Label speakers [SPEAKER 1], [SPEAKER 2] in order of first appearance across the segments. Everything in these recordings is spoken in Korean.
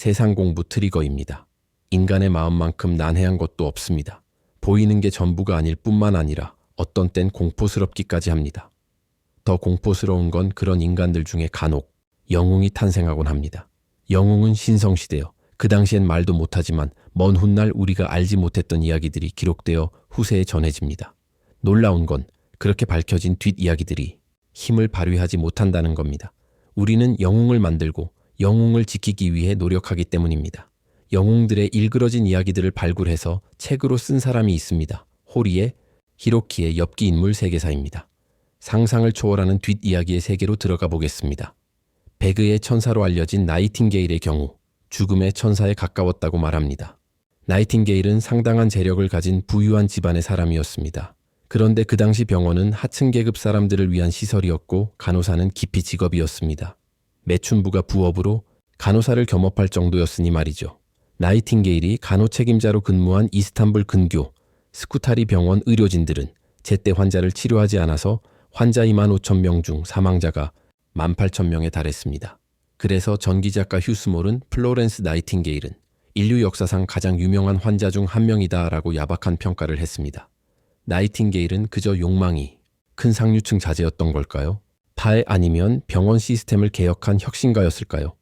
[SPEAKER 1] 세상 공부 트리거입니다. 인간의 마음만큼 난해한 것도 없습니다. 보이는 게 전부가 아닐 뿐만 아니라 어떤 땐 공포스럽기까지 합니다. 더 공포스러운 건 그런 인간들 중에 간혹 영웅이 탄생하곤 합니다. 영웅은 신성시대여 그 당시엔 말도 못하지만 먼 훗날 우리가 알지 못했던 이야기들이 기록되어 후세에 전해집니다. 놀라운 건 그렇게 밝혀진 뒷이야기들이 힘을 발휘하지 못한다는 겁니다. 우리는 영웅을 만들고 영웅을 지키기 위해 노력하기 때문입니다. 영웅들의 일그러진 이야기들을 발굴해서 책으로 쓴 사람이 있습니다. 호리의 히로키의 엽기 인물 세계사입니다. 상상을 초월하는 뒷이야기의 세계로 들어가 보겠습니다. 배그의 천사로 알려진 나이팅게일의 경우 죽음의 천사에 가까웠다고 말합니다. 나이팅게일은 상당한 재력을 가진 부유한 집안의 사람이었습니다. 그런데 그 당시 병원은 하층 계급 사람들을 위한 시설이었고 간호사는 기피 직업이었습니다. 매춘부가 부업으로 간호사를 겸업할 정도였으니 말이죠. 나이팅게일이 간호 책임자로 근무한 이스탄불 근교 스쿠타리 병원 의료진들은 제때 환자를 치료하지 않아서 환자 2만 5천 명 중 사망자가 1만 8천 명에 달했습니다. 그래서 전기작가 휴스몰은 플로렌스 나이팅게일은 인류 역사상 가장 유명한 환자 중 한 명이다라고 야박한 평가를 했습니다. 나이팅게일은 그저 욕망이 큰 상류층 자제였던 걸까요? 파에 아니면 병원 시스템을 개혁한 혁신가였을까요?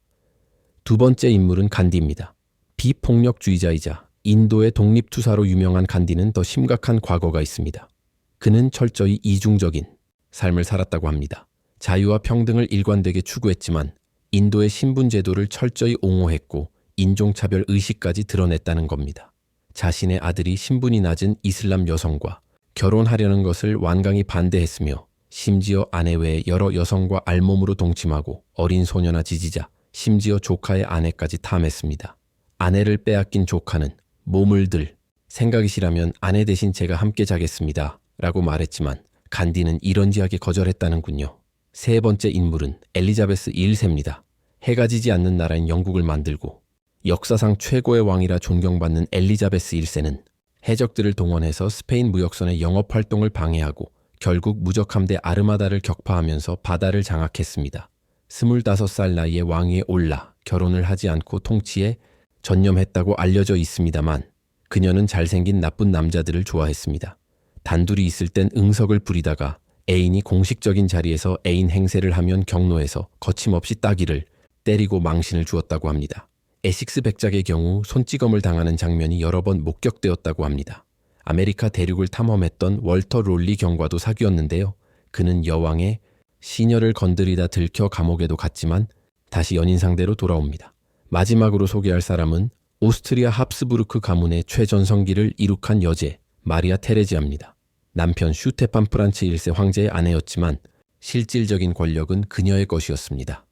[SPEAKER 1] 두 번째 인물은 간디입니다. 비폭력주의자이자 인도의 독립투사로 유명한 간디는 더 심각한 과거가 있습니다. 그는 철저히 이중적인 삶을 살았다고 합니다. 자유와 평등을 일관되게 추구했지만 인도의 신분제도를 철저히 옹호했고 인종차별 의식까지 드러냈다는 겁니다. 자신의 아들이 신분이 낮은 이슬람 여성과 결혼하려는 것을 완강히 반대했으며 심지어 아내 외에 여러 여성과 알몸으로 동침하고 어린 소녀나 지지자, 심지어 조카의 아내까지 탐했습니다. 아내를 빼앗긴 조카는 몸을 들 생각이시라면 아내 대신 제가 함께 자겠습니다. 라고 말했지만 간디는 이런지하게 거절했다는군요. 세 번째 인물은 엘리자베스 1세입니다. 해가 지지 않는 나라인 영국을 만들고 역사상 최고의 왕이라 존경받는 엘리자베스 1세는 해적들을 동원해서 스페인 무역선의 영업 활동을 방해하고 결국 무적함대 아르마다를 격파하면서 바다를 장악했습니다. 25살 나이에 왕위에 올라 결혼을 하지 않고 통치에 전념했다고 알려져 있습니다만 그녀는 잘생긴 나쁜 남자들을 좋아했습니다. 단둘이 있을 땐 응석을 부리다가 애인이 공식적인 자리에서 애인 행세를 하면 경로에서 거침없이 따기를 때리고 망신을 주었다고 합니다. 에식스 백작의 경우 손찌검을 당하는 장면이 여러 번 목격되었다고 합니다. 아메리카 대륙을 탐험했던 월터 롤리 경과도 사귀었는데요. 그는 여왕의 시녀를 건드리다 들켜 감옥에도 갔지만 다시 연인 상대로 돌아옵니다. 마지막으로 소개할 사람은 오스트리아 합스부르크 가문의 최전성기를 이룩한 여제 마리아 테레지아입니다. 남편 슈테판 프란츠 1세 황제의 아내였지만 실질적인 권력은 그녀의 것이었습니다.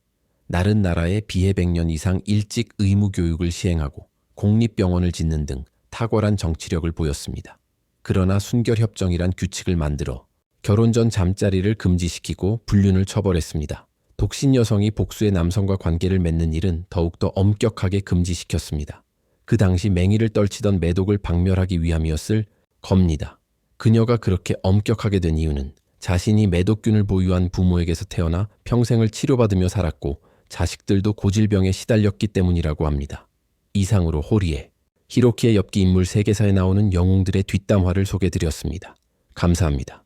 [SPEAKER 1] 나른 나라에 비해 100년 이상 일찍 의무 교육을 시행하고 공립병원을 짓는 등 탁월한 정치력을 보였습니다. 그러나 순결협정이란 규칙을 만들어 결혼 전 잠자리를 금지시키고 불륜을 처벌했습니다. 독신 여성이 복수의 남성과 관계를 맺는 일은 더욱더 엄격하게 금지시켰습니다. 그 당시 맹위를 떨치던 매독을 박멸하기 위함이었을 겁니다. 그녀가 그렇게 엄격하게 된 이유는 자신이 매독균을 보유한 부모에게서 태어나 평생을 치료받으며 살았고 자식들도 고질병에 시달렸기 때문이라고 합니다. 이상으로 호리에 히로키의 엽기 인물 세계사에 나오는 영웅들의 뒷담화를 소개드렸습니다. 감사합니다.